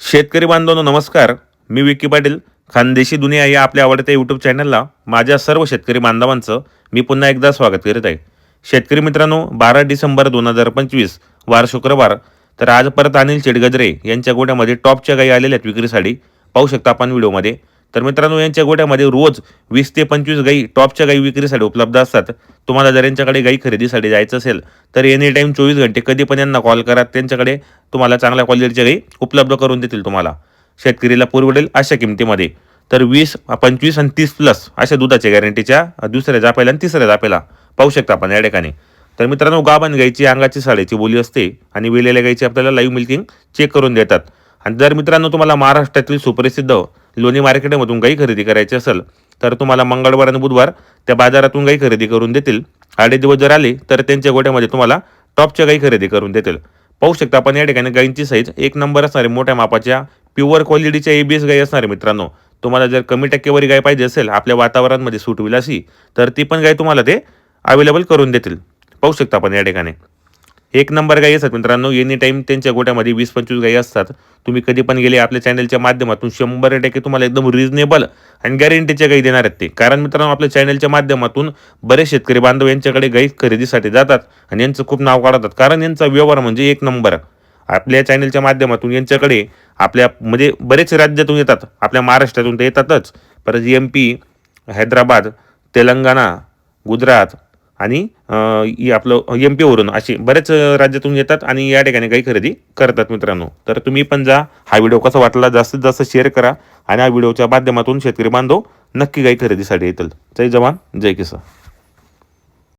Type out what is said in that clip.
शेतकरी बांधवांनो नमस्कार. मी विकी पाटील खानदेशी दुनिया या आपल्या आवडत्या यूट्यूब चॅनलला माझ्या सर्व शेतकरी बांधवांचं मी पुन्हा एकदा स्वागत करीत आहे. शेतकरी मित्रांनो बारा डिसेंबर दोन हजार पंचवीस वार शुक्रवार तर आज परत अनिल चिडगजरे यांच्या गोट्यामध्ये टॉपच्या गाई आलेल्या आहेत विक्रीसाठी. पाहू शकता आपण व्हिडिओमध्ये. तर मित्रांनो यांच्या गोट्यामध्ये रोज वीस ते पंचवीस गाई टॉपच्या गाई विक्रीसाठी उपलब्ध असतात. तुम्हाला जर यांच्याकडे गाई खरेदीसाठी जायचं असेल तर एनी टाईम चोवीस घंटे कधी पण यांना कॉल करा. त्यांच्याकडे तुम्हाला चांगल्या क्वालिटीच्या गायी उपलब्ध करून देतील तुम्हाला. शेतकरीला पुरवडेल अशा किमतीमध्ये. तर वीस पंचवीस आणि तीस प्लस अशा दुधाच्या गॅरंटीच्या दुसऱ्या जापेला आणि तिसऱ्या जापेला पाहू शकता आपण या ठिकाणी. तर मित्रांनो गाभण गायची अंगाची साडेची बोली असते आणि वेलेल्या गायची आपल्याला लाईव्ह मिल्किंग चेक करून देतात. आणि जर मित्रांनो तुम्हाला महाराष्ट्रातील सुप्रसिद्ध लोणी मार्केटमधून गाई खरेदी करायची असेल तर तुम्हाला मंगळवार आणि बुधवार त्या बाजारातून गाई खरेदी करून देतील. आडे दिवस जर आले तर त्यांच्या गोट्यामध्ये तुम्हाला टॉपच्या गाई खरेदी करून देतील. पाहू शकता आपण या ठिकाणी गायींची साईज एक नंबर असणारे मोठ्या मापाच्या प्युअर क्वालिटीच्या एबीएस गाई असणारे मित्रांनो. तुम्हाला जर कमी टक्केवारी गाय पाहिजे असेल आपल्या वातावरणामध्ये सूट होईल अशी तर ती पण गाय तुम्हाला ते अवेलेबल करून देतील. पाहू शकता आपण या ठिकाणी. एक नंबर गाई असतात मित्रांनो. एनी टाईम त्यांच्या गोट्यामध्ये वीस पंचवीस गाई असतात. तुम्ही कधी पण गेले आपल्या चॅनलच्या माध्यमातून शंभर टक्के तुम्हाला एकदम रिजनेबल आणि गॅरंटीच्या गाई देणार आहेत ते. कारण मित्रांनो आपल्या चॅनलच्या माध्यमातून बरेच शेतकरी बांधव यांच्याकडे गाई खरेदीसाठी जातात आणि यांचं खूप नाव काढतात. कारण यांचा व्यवहार म्हणजे एक नंबर. आपल्या चॅनलच्या माध्यमातून यांच्याकडे आपल्या म्हणजे बरेच राज्यातून येतात. आपल्या महाराष्ट्रातून तर येतातच. परत एम पी हैदराबाद तेलंगणा गुजरात आणि आपलं एम पीवरून अशी बरेच राज्यातून येतात आणि या ठिकाणी काही खरेदी करतात मित्रांनो. तर तुम्ही पण जा हा व्हिडिओ कसा वाटला जास्तीत जास्त शेअर करा आणि हा व्हिडिओच्या माध्यमातून शेतकरी बांधव नक्की काही खरेदीसाठी येतील. जय जवान जय किसान.